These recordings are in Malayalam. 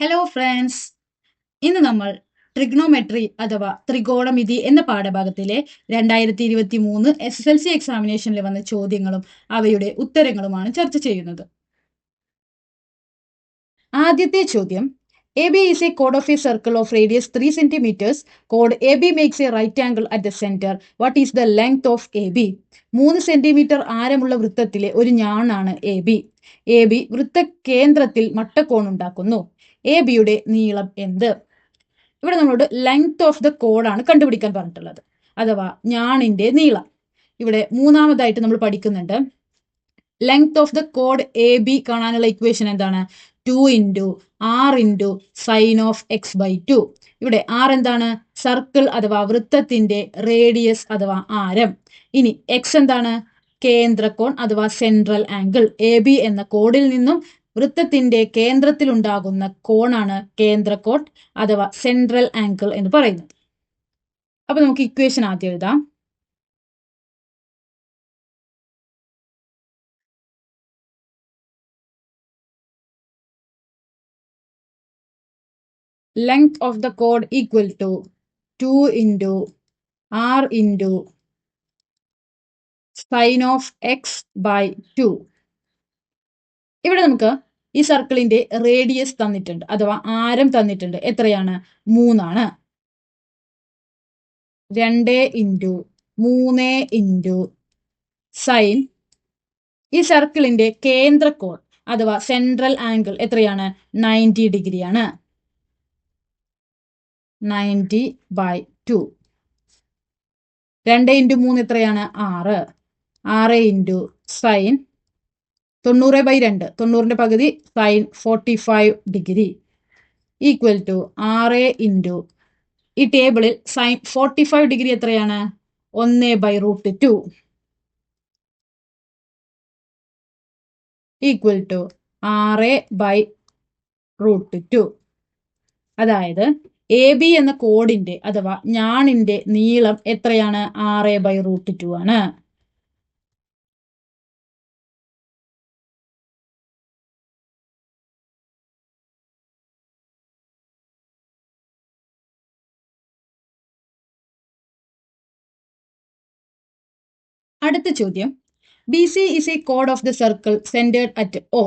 ഹലോ ഫ്രണ്ട്സ് ഇന്ന് നമ്മൾ ട്രിഗ്നോമെട്രി അഥവാ ത്രികോണമിതി എന്ന പാഠഭാഗത്തിലെ രണ്ടായിരത്തി ഇരുപത്തി മൂന്ന് എസ് എസ് എൽ സി എക്സാമിനേഷനിൽ വന്ന ചോദ്യങ്ങളും അവയുടെ ഉത്തരങ്ങളുമാണ് ചർച്ച ചെയ്യുന്നത്. ആദ്യത്തെ ചോദ്യം എ ബി ഈസ് എ കോഡ് of A circle of radius three centimetres code A B makes A right angle at the centre what is the length of A B മൂന്ന് സെന്റിമീറ്റർ ആരമുള്ള വൃത്തത്തിലെ ഒരു ഞാണാണ് എ ബി എ ബി വൃത്ത കേന്ദ്രത്തിൽ മട്ടക്കോൺ ഉണ്ടാക്കുന്നു എ ബിയുടെ നീളം എന്ത്? ഇവിടെ നമ്മളോട് ലെങ്ത് ഓഫ് ദ കോഡാണ് കണ്ടുപിടിക്കാൻ പറഞ്ഞിട്ടുള്ളത്. അഥവാ ഞാണിന്റെ നീളം. ഇവിടെ മൂന്നാമതായിട്ട് നമ്മൾ പഠിക്കുന്നുണ്ട്. ലെങ്ത് ഓഫ് ദ കോഡ് എ ബി കാണാനുള്ള ഇക്വേഷൻ എന്താണ്? Two into r into sine of x by two ഇവിടെ ആർ എന്താണ്? സർക്കിൾ അഥവാ വൃത്തത്തിന്റെ റേഡിയസ് അഥവാ ആരം. ഇനി എക്സ് എന്താണ്? കേന്ദ്രകോൺ അഥവാ സെൻട്രൽ ആംഗിൾ എ ബി എന്ന കോഡിൽ നിന്നും വൃത്തത്തിന്റെ കേന്ദ്രത്തിലുണ്ടാകുന്ന കോണാണ് കേന്ദ്ര കോട്ട് അഥവാ സെൻട്രൽ ആംഗിൾ എന്ന് പറയുന്നത്. അപ്പൊ നമുക്ക് ഇക്വേഷൻ ആദ്യം എഴുതാം. Length of the chord equal to 2 into r into sine of x by two ഇവിടെ നമുക്ക് ഈ സർക്കിളിന്റെ റേഡിയസ് തന്നിട്ടുണ്ട്. അഥവാ ആരം തന്നിട്ടുണ്ട്. എത്രയാണ്? മൂന്നാണ്. രണ്ട് ഇന്റു മൂന്ന് ഇന്റു സൈൻ ഈ സർക്കിളിന്റെ കേന്ദ്രകോൺ അഥവാ സെൻട്രൽ ആംഗിൾ എത്രയാണ്? നയന്റി ഡിഗ്രിയാണ്. നയന്റി ബൈ ടു രണ്ട് ഇന്റു മൂന്ന് എത്രയാണ്? ആറ്. ആറ് ഇന്റു സൈൻ തൊണ്ണൂറ് ബൈ രണ്ട്. തൊണ്ണൂറിന്റെ പകുതി sine forty five degree equal to ആറ് ഇന്റു ഈ ടേബിളിൽ സൈൻ ഫോർട്ടി ഫൈവ് ഡിഗ്രി എത്രയാണ്? ഒന്ന് by root two equal to ആറ് ബൈ റൂട്ട് ടു അതായത് എ ബി എന്ന കോഡിന്റെ അഥവാ ഞാണിന്റെ നീളം എത്രയാണ്? ആറ് ബൈ റൂട്ട് ടു ആണ്. അടുത്ത ചോദ്യം. B C is a code of the circle centred at O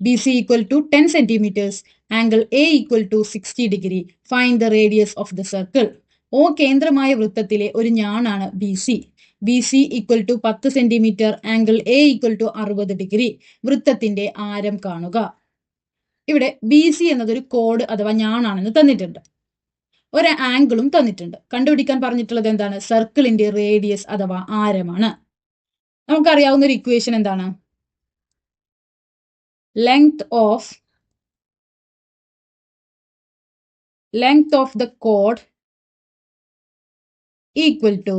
B C equal to ten centimetres angle A equal to sixty degree find the radius of the circle O കേന്ദ്രമായ വൃത്തത്തിലെ ഒരു ഞാണാണ് B C B C equal to പത്ത് centimetre angle A equal to അറുപത് ഡിഗ്രി വൃത്തത്തിന്റെ ആരം കാണുക. ഇവിടെ ബി സി എന്നതൊരു കോഡ് അഥവാ ഞാണാണെന്ന് തന്നിട്ടുണ്ട്. ഒരു ആംഗിളും തന്നിട്ടുണ്ട്. കണ്ടുപിടിക്കാൻ പറഞ്ഞിട്ടുള്ളത് എന്താണ്? സർക്കിളിന്റെ റേഡിയസ് അഥവാ ആരമാണ്. നമുക്കറിയാവുന്ന ഒരു ഇക്വേഷൻ എന്താണ്? Length of length of the code equal to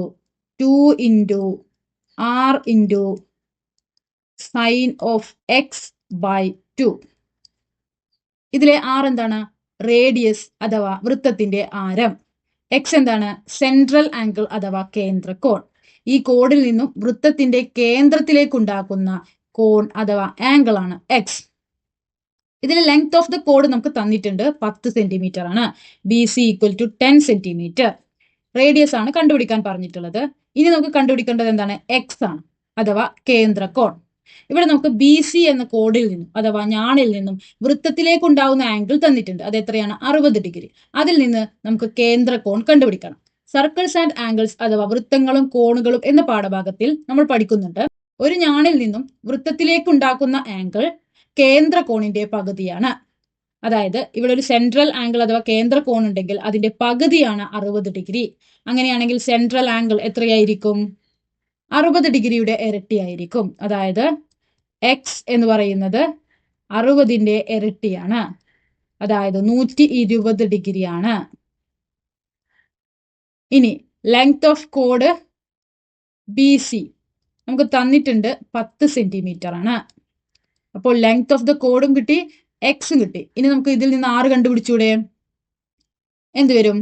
two into r into sine of x by two ഇതിലെ ആർ എന്താണ്? റേഡിയസ് അഥവാ വൃത്തത്തിന്റെ ആരം. എക്സ് എന്താണ്? സെൻട്രൽ ആംഗിൾ അഥവാ കേന്ദ്രകോൺ. ഈ കോഡിൽ നിന്നും വൃത്തത്തിന്റെ കേന്ദ്രത്തിലേക്കുണ്ടാക്കുന്ന കോൺ അഥവാ ആംഗിൾ ആണ് എക്സ് ഇതിൽ ലെങ്ത് ഓഫ് ദ കോഡ് നമുക്ക് തന്നിട്ടുണ്ട്. പത്ത് സെന്റിമീറ്റർ ആണ്. B C equal to ten centimetre radius ആണ് കണ്ടുപിടിക്കാൻ പറഞ്ഞിട്ടുള്ളത്. ഇനി നമുക്ക് കണ്ടുപിടിക്കേണ്ടത് എന്താണ്? എക്സ് ആണ്. അഥവാ കേന്ദ്ര കോൺ. ഇവിടെ നമുക്ക് ബി സി എന്ന കോഡിൽ നിന്നും അഥവാ ഞാണിൽ നിന്നും വൃത്തത്തിലേക്ക് ഉണ്ടാവുന്ന ആംഗിൾ തന്നിട്ടുണ്ട്. അത് എത്രയാണ്? അറുപത് ഡിഗ്രി. അതിൽ നിന്ന് നമുക്ക് കേന്ദ്ര കോൺ കണ്ടുപിടിക്കണം. സർക്കിൾസ് ആൻഡ് ആംഗിൾസ് അഥവാ വൃത്തങ്ങളും കോണുകളും എന്ന പാഠഭാഗത്തിൽ നമ്മൾ പഠിക്കുന്നുണ്ട്. ഒരു ഞാണിൽ നിന്നും വൃത്തത്തിലേക്ക് ഉണ്ടാക്കുന്ന ആംഗിൾ കേന്ദ്ര കോണിന്റെ പകുതിയാണ്. അതായത് ഇവിടെ ഒരു സെൻട്രൽ ആംഗിൾ അഥവാ കേന്ദ്ര കോൺ ഉണ്ടെങ്കിൽ അതിന്റെ പകുതിയാണ് അറുപത് ഡിഗ്രി. അങ്ങനെയാണെങ്കിൽ സെൻട്രൽ ആംഗിൾ എത്രയായിരിക്കും? അറുപത് ഡിഗ്രിയുടെ ഇരട്ടിയായിരിക്കും. അതായത് എക്സ് എന്ന് പറയുന്നത് അറുപതിന്റെ ഇരട്ടിയാണ്. അതായത് നൂറ്റി ഇരുപത് ഡിഗ്രിയാണ്. ഇനി ലെങ്ത് ഓഫ് കോഡ് ബി സി നമുക്ക് തന്നിട്ടുണ്ട് പത്ത് സെന്റിമീറ്റർ ആണ്. അപ്പോൾ ലെങ്ത് ഓഫ് ദ കോഡും കിട്ടി എക്സും കിട്ടി. ഇനി നമുക്ക് ഇതിൽ നിന്ന് ആറ് കണ്ടുപിടിച്ചൂടെ? എന്ത് വരും?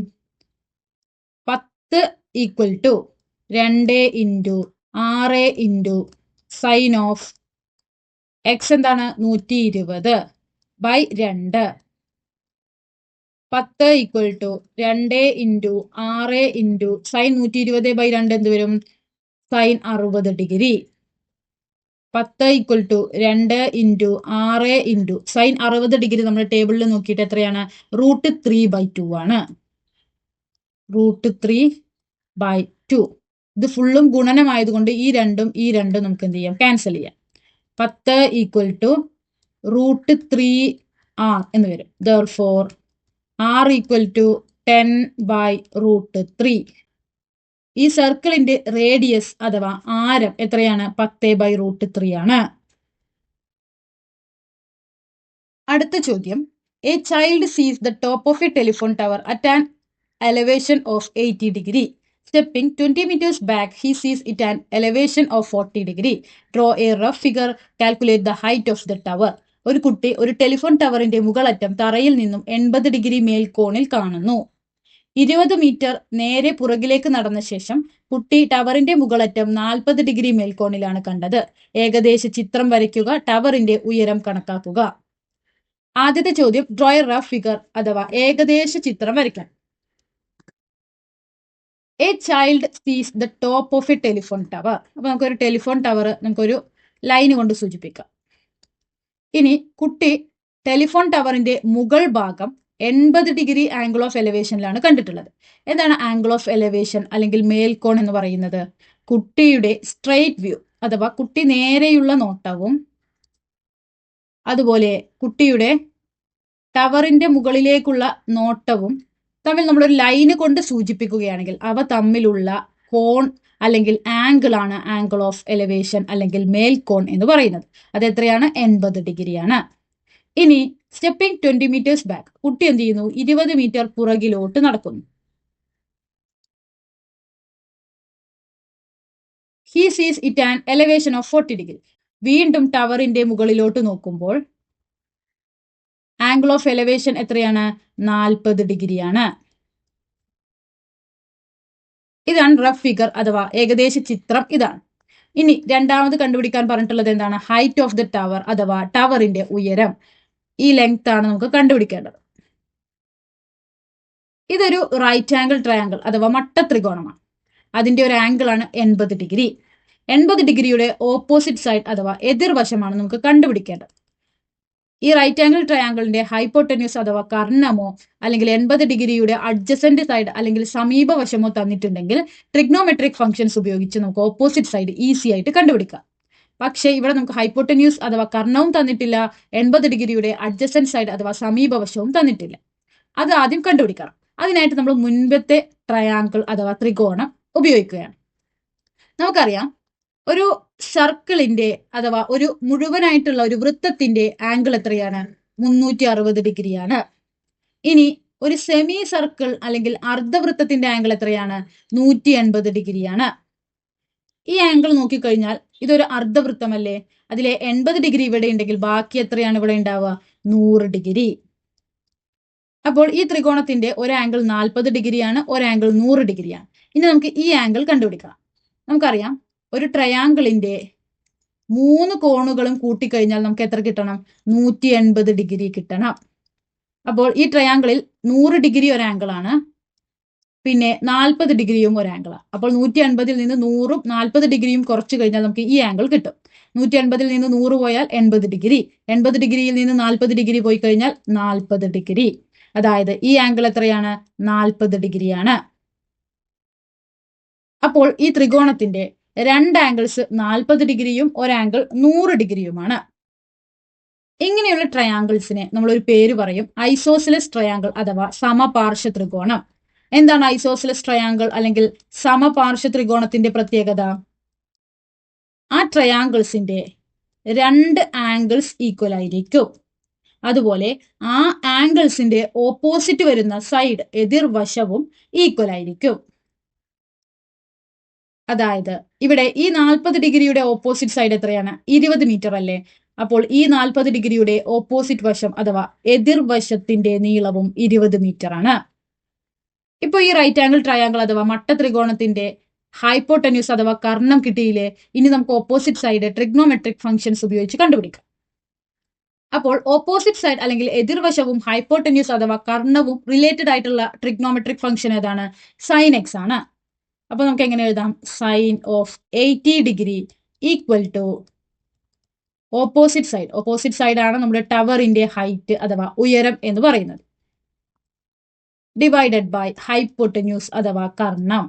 പത്ത് ഈക്വൽ ടു രണ്ട് ഇന്റു ആറ് ഇന്റു സൈൻ ഓഫ് എക്സ് എന്താണ്? നൂറ്റി ഇരുപത് ബൈ രണ്ട്. പത്ത് ഈക്വൽ ടു രണ്ട് ഇന്റു ആറ് ഇന്റു സൈൻ നൂറ്റി ഇരുപത് ബൈ രണ്ട് എന്ത് വരും? സൈൻ അറുപത് ഡിഗ്രി പത്ത് ഈക്വൽ ടു രണ്ട് ഇന്റു ആറ് ഇന്റു സൈൻ അറുപത് ഡിഗ്രി നമ്മൾ ടേബിളിൽ നോക്കിയിട്ട് എത്രയാണ്? റൂട്ട് ത്രീ ബൈ ടു ആണ്. റൂട്ട് ത്രീ ബൈ ടു ഇത് ഫുള്ളും ഗുണനമായതുകൊണ്ട് ഈ രണ്ടും ഈ രണ്ടും നമുക്ക് എന്ത് ചെയ്യാം? ക്യാൻസൽ ചെയ്യാം. പത്ത് equal to root three r എന്ന് വരും. Therefore r equal to ten by root three ഈ സർക്കിളിന്റെ റേഡിയസ് അഥവാ ആരം എത്രയാണ് പത്ത് ബൈ റൂട്ട് ത്രീ ആണ് അടുത്ത ചോദ്യം a child sees the top of a telephone tower at an elevation of 80 degree. Stepping 20 meters back, he sees it an elevation of 40 degree. Draw a rough figure, calculate the height of the tower. ഒരു കുട്ടി ഒരു ടെലിഫോൺ ടവറിന്റെ മുകളറ്റം തറയിൽ നിന്നും എൺപത് ഡിഗ്രി മേൽക്കോണിൽ കാണുന്നു. ഇരുപത് മീറ്റർ നേരെ പുറകിലേക്ക് നടന്ന ശേഷം കുട്ടി ടവറിന്റെ മുകളറ്റം നാൽപ്പത് ഡിഗ്രി മേൽക്കോണിലാണ് കണ്ടത്. ഏകദേശ ചിത്രം വരയ്ക്കുക ടവറിന്റെ ഉയരം കണക്കാക്കുക. ആദ്യത്തെ ചോദ്യം ഡ്രോയർ റഫ് ഫിഗർ അഥവാ ഏകദേശ ചിത്രം വരയ്ക്കാം a child sees the top of a telephone tower അപ്പൊ നമുക്കൊരു ടെലിഫോൺ ടവർ നമുക്കൊരു ലൈൻ കൊണ്ട് സൂചിപ്പിക്കാം. ഇനി കുട്ടി ടെലിഫോൺ ടവറിന്റെ മുകൾ ഭാഗം എൺപത് ഡിഗ്രി ആംഗിൾ ഓഫ് എലവേഷനിലാണ് കണ്ടിട്ടുള്ളത്. എന്താണ് ആംഗിൾ ഓഫ് എലവേഷൻ അല്ലെങ്കിൽ മേൽക്കോൺ എന്ന് പറയുന്നത്? കുട്ടിയുടെ സ്ട്രെയിറ്റ് വ്യൂ അഥവാ കുട്ടി നേരെയുള്ള നോട്ടവും അതുപോലെ കുട്ടിയുടെ ടവറിന്റെ മുകളിലേക്കുള്ള നോട്ടവും തമ്മിൽ നമ്മളൊരു ലൈന് കൊണ്ട് സൂചിപ്പിക്കുകയാണെങ്കിൽ അവ തമ്മിലുള്ള കോൺ അല്ലെങ്കിൽ ആംഗിൾ ആണ് ആംഗിൾ ഓഫ് എലിവേഷൻ അല്ലെങ്കിൽ മേൽക്കോൺ എന്ന് പറയുന്നത്. അത് എത്രയാണ്? എൺപത് ഡിഗ്രിയാണ്. ഇനി സ്റ്റെപ്പിംഗ് ട്വന്റി മീറ്റേഴ്സ് ബാക്ക് കുട്ടി എന്ത് ചെയ്യുന്നു? ഇരുപത് മീറ്റർ പുറകിലോട്ട് നടക്കുന്നു. He sees it an elevation of forty degree വീണ്ടും ടവറിന്റെ മുകളിലോട്ട് നോക്കുമ്പോൾ ആംഗിൾ ഓഫ് എലവേഷൻ എത്രയാണ്? നാൽപ്പത് ഡിഗ്രിയാണ്. ഇതാണ് റഫ് ഫിഗർ അഥവാ ഏകദേശ ചിത്രം ഇതാണ്. ഇനി രണ്ടാമത് കണ്ടുപിടിക്കാൻ പറഞ്ഞിട്ടുള്ളത് എന്താണ്? ഹൈറ്റ് ഓഫ് ദ ടവർ അഥവാ ടവറിന്റെ ഉയരം. ഈ ലെങ്ത് ആണ് നമുക്ക് കണ്ടുപിടിക്കേണ്ടത്. ഇതൊരു റൈറ്റ് ആംഗിൾ ട്രയാങ്കിൾ അഥവാ മട്ട ത്രികോണമാണ് അതിന്റെ ഒരു ആംഗിൾ ആണ് എൺപത് ഡിഗ്രി എൺപത് ഡിഗ്രിയുടെ ഓപ്പോസിറ്റ് സൈഡ് അഥവാ എതിർവശമാണ് നമുക്ക് കണ്ടുപിടിക്കേണ്ടത്. ഈ റൈറ്റ് ആംഗിൾ ട്രയാങ്കിളിന്റെ ഹൈപ്പോട്ടന്യൂസ് അഥവാ കർണമോ അല്ലെങ്കിൽ എൺപത് ഡിഗ്രിയുടെ അഡ്ജസന്റ് സൈഡ് അല്ലെങ്കിൽ സമീപവശമോ തന്നിട്ടുണ്ടെങ്കിൽ ട്രിഗ്നോമെട്രിക് ഫംഗ്ഷൻസ് ഉപയോഗിച്ച് നമുക്ക് ഓപ്പോസിറ്റ് സൈഡ് ഈസി ആയിട്ട് കണ്ടുപിടിക്കാം. പക്ഷേ ഇവിടെ നമുക്ക് ഹൈപ്പോട്ടന്യൂസ് അഥവാ കർണവും തന്നിട്ടില്ല എൺപത് ഡിഗ്രിയുടെ അഡ്ജസന്റ് സൈഡ് അഥവാ സമീപവശവും തന്നിട്ടില്ല. അത് ആദ്യം കണ്ടുപിടിക്കണം. അതിനായിട്ട് നമ്മൾ മുൻപത്തെ ട്രയാങ്കിൾ അഥവാ ത്രികോണം ഉപയോഗിക്കുകയാണ്. നമുക്കറിയാം ഒരു സർക്കിളിന്റെ അഥവാ ഒരു മുഴുവനായിട്ടുള്ള ഒരു വൃത്തത്തിന്റെ ആംഗിൾ എത്രയാണ്? മുന്നൂറ്റി അറുപത് ഡിഗ്രിയാണ്. ഇനി ഒരു സെമി സർക്കിൾ അല്ലെങ്കിൽ അർദ്ധവൃത്തത്തിന്റെ ആംഗിൾ എത്രയാണ്? നൂറ്റി എൺപത് ഡിഗ്രിയാണ്. ഈ ആംഗിൾ നോക്കിക്കഴിഞ്ഞാൽ ഇതൊരു അർദ്ധവൃത്തമല്ലേ? അതിലെ എൺപത് ഡിഗ്രി ഇവിടെ ഉണ്ടെങ്കിൽ ബാക്കി എത്രയാണ് ഇവിടെ ഉണ്ടാവുക? നൂറ് ഡിഗ്രി. അപ്പോൾ ഈ ത്രികോണത്തിന്റെ ഒരു ആംഗിൾ നാൽപ്പത് ഡിഗ്രിയാണ് ഒരു ആംഗിൾ നൂറ് ഡിഗ്രിയാണ്. ഇനി നമുക്ക് ഈ ആംഗിൾ കണ്ടുപിടിക്കാം നമുക്കറിയാം ഒരു ട്രയാങ്കിളിന്റെ മൂന്ന് കോണുകളും കൂട്ടിക്കഴിഞ്ഞാൽ നമുക്ക് എത്ര കിട്ടണം? നൂറ്റി എൺപത് ഡിഗ്രി കിട്ടണം. അപ്പോൾ ഈ ട്രയാങ്കിളിൽ നൂറ് ഡിഗ്രി ഒരു ആംഗിളാണ് പിന്നെ നാൽപ്പത് ഡിഗ്രിയും ഒരു ആംഗിളാണ് അപ്പോൾ നൂറ്റി അൻപതിൽ നിന്ന് നൂറും നാൽപ്പത് ഡിഗ്രിയും കുറച്ച് കഴിഞ്ഞാൽ നമുക്ക് ഈ ആംഗിൾ കിട്ടും. നൂറ്റി അൻപതിൽ നിന്ന് നൂറ് പോയാൽ എൺപത് ഡിഗ്രി. എൺപത് ഡിഗ്രിയിൽ നിന്ന് നാൽപ്പത് ഡിഗ്രി പോയി കഴിഞ്ഞാൽ നാൽപ്പത് ഡിഗ്രി. അതായത് ഈ ആംഗിൾ എത്രയാണ്? നാൽപ്പത് ഡിഗ്രിയാണ്. അപ്പോൾ ഈ ത്രികോണത്തിന്റെ രണ്ട് ആംഗിൾസ് നാൽപ്പത് ഡിഗ്രിയും ഒരു ആംഗിൾ നൂറ് ഡിഗ്രിയുമാണ്. ഇങ്ങനെയുള്ള ട്രയാങ്കിൾസിനെ നമ്മൾ ഒരു പേര് പറയും. ഐസോസിലസ് ട്രയാങ്കിൾ അഥവാ സമപാർശ്വ ത്രികോണം എന്താണ് ഐസോസിലസ് ട്രയാങ്കിൾ അല്ലെങ്കിൽ സമപാർശ്വ ത്രികോണത്തിന്റെ പ്രത്യേകത? ആ ട്രയാങ്കിൾസിന്റെ രണ്ട് ആംഗിൾസ് ഈക്വൽ ആയിരിക്കും. അതുപോലെ ആ ആംഗിൾസിന്റെ ഓപ്പോസിറ്റ് വരുന്ന സൈഡ് എതിർവശവും ഈക്വൽ ആയിരിക്കും. അതായത് ഇവിടെ ഈ നാൽപ്പത് ഡിഗ്രിയുടെ ഓപ്പോസിറ്റ് സൈഡ് എത്രയാണ്? ഇരുപത് മീറ്റർ അല്ലേ? അപ്പോൾ ഈ നാൽപ്പത് ഡിഗ്രിയുടെ ഓപ്പോസിറ്റ് വശം അഥവാ എതിർവശത്തിന്റെ നീളവും ഇരുപത് മീറ്റർ ആണ്. ഇപ്പൊ ഈ റൈറ്റ് ആംഗിൾ ട്രയാങ്കിൾ അഥവാ മട്ട ത്രികോണത്തിന്റെ ഹൈപ്പോട്ടന്യൂസ് അഥവാ കർണം കിട്ടിയില്ലേ? ഇനി നമുക്ക് ഓപ്പോസിറ്റ് സൈഡ് ട്രിഗ്നോമെട്രിക് ഫംഗ്ഷൻസ് ഉപയോഗിച്ച് കണ്ടുപിടിക്കാം. അപ്പോൾ ഓപ്പോസിറ്റ് സൈഡ് അല്ലെങ്കിൽ എതിർവശവും ഹൈപ്പോട്ടന്യൂസ് അഥവാ കർണവും റിലേറ്റഡ് ആയിട്ടുള്ള ട്രിഗ്നോമെട്രിക് ഫംഗ്ഷൻ ഏതാണ്? സൈൻ എക്സ് ആണ്. അപ്പൊ നമുക്ക് എങ്ങനെ എഴുതാം? Sine of eighty degree equal to opposite side opposite side ആണ് നമ്മുടെ ടവറിന്റെ ഹൈറ്റ് അഥവാ ഉയരം എന്ന് പറയുന്നത്. ഡിവൈഡഡ് ബൈ ഹൈപ്പോട്ടന്യൂസ് അഥവാ കർണം.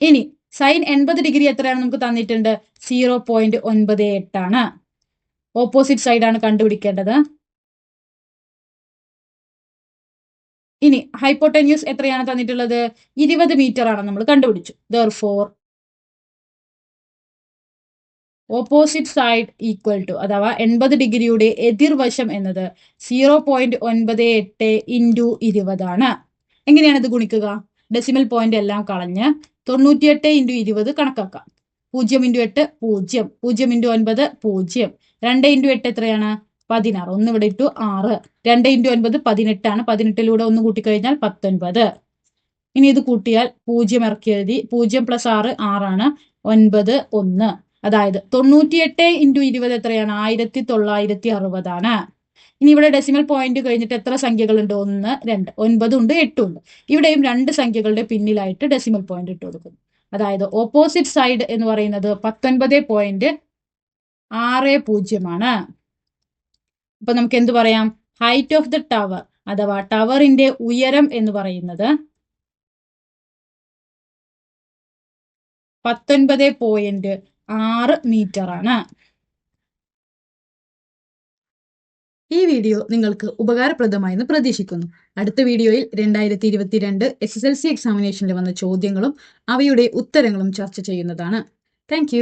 ഇനി സൈൻ എൺപത് ഡിഗ്രി എത്രയാണ് നമുക്ക് തന്നിട്ടുണ്ട്? സീറോ പോയിന്റ് ഒൻപത് എട്ടാണ് ഓപ്പോസിറ്റ് സൈഡാണ് കണ്ടുപിടിക്കേണ്ടത്. ഇനി ഹൈപ്പോട്ടന്യൂസ് എത്രയാണ് തന്നിട്ടുള്ളത്? ഇരുപത് മീറ്റർ ആണ് നമ്മൾ കണ്ടുപിടിച്ചു. Therefore opposite side equal to അഥവാ എൺപത് ഡിഗ്രിയുടെ എതിർവശം എന്നത് സീറോ പോയിന്റ് ഒൻപത് എട്ട് ഇന്റു ഇരുപതാണ് എങ്ങനെയാണ് ഇത് ഗുണിക്കുക? ഡെസിമൽ പോയിന്റ് എല്ലാം കളഞ്ഞ് തൊണ്ണൂറ്റിയെട്ട് ഇന്റു ഇരുപത് കണക്കാക്കാം. പൂജ്യം ഇന്റു എട്ട് പൂജ്യം. പൂജ്യം ഇന്റു ഒൻപത് പൂജ്യം. രണ്ട് ഇന്റു എട്ട് എത്രയാണ്? പതിനാറ്. ഒന്ന് ഇവിടെ ഇട്ടു ആറ്. രണ്ട് ഇന്റു ഒൻപത് പതിനെട്ടാണ്. പതിനെട്ടിലൂടെ ഒന്ന് കൂട്ടിക്കഴിഞ്ഞാൽ പത്തൊൻപത്. ഇനി ഇത് കൂട്ടിയാൽ പൂജ്യം ഇറക്കി എഴുതി പൂജ്യം പ്ലസ് ആറ് ആറാണ് ഒൻപത് ഒന്ന്. അതായത് തൊണ്ണൂറ്റിയെട്ട് ഇന്റു ഇരുപത് എത്രയാണ്? ആയിരത്തി തൊള്ളായിരത്തി അറുപതാണ്. ഇനി ഇവിടെ ഡെസിമൽ പോയിന്റ് കഴിഞ്ഞിട്ട് എത്ര സംഖ്യകളുണ്ട്? ഒന്ന് രണ്ട്. ഒൻപതും ഉണ്ട് എട്ടും ഉണ്ട് ഇവിടെയും രണ്ട് സംഖ്യകളുടെ പിന്നിലായിട്ട് ഡെസിമൽ പോയിന്റ് ഇട്ട് കൊടുക്കുന്നു. അതായത് ഓപ്പോസിറ്റ് സൈഡ് എന്ന് പറയുന്നത് പത്തൊൻപത് പോയിന്റ് ആറ് പൂജ്യമാണ്. അപ്പൊ നമുക്ക് എന്ത് പറയാം? ഹൈറ്റ് ഓഫ് ദ ടവർ അഥവാ ടവറിന്റെ ഉയരം എന്ന് പറയുന്നത് പത്തൊൻപത് പോയിന്റ് ആറ് മീറ്റർ ആണ്. ഈ വീഡിയോ നിങ്ങൾക്ക് ഉപകാരപ്രദമായെന്ന് പ്രതീക്ഷിക്കുന്നു. അടുത്ത വീഡിയോയിൽ രണ്ടായിരത്തി ഇരുപത്തിരണ്ട് എസ് എസ് എൽ സി എക്സാമിനേഷനിൽ വന്ന ചോദ്യങ്ങളും അവയുടെ ഉത്തരങ്ങളും ചർച്ച ചെയ്യുന്നതാണ്. താങ്ക്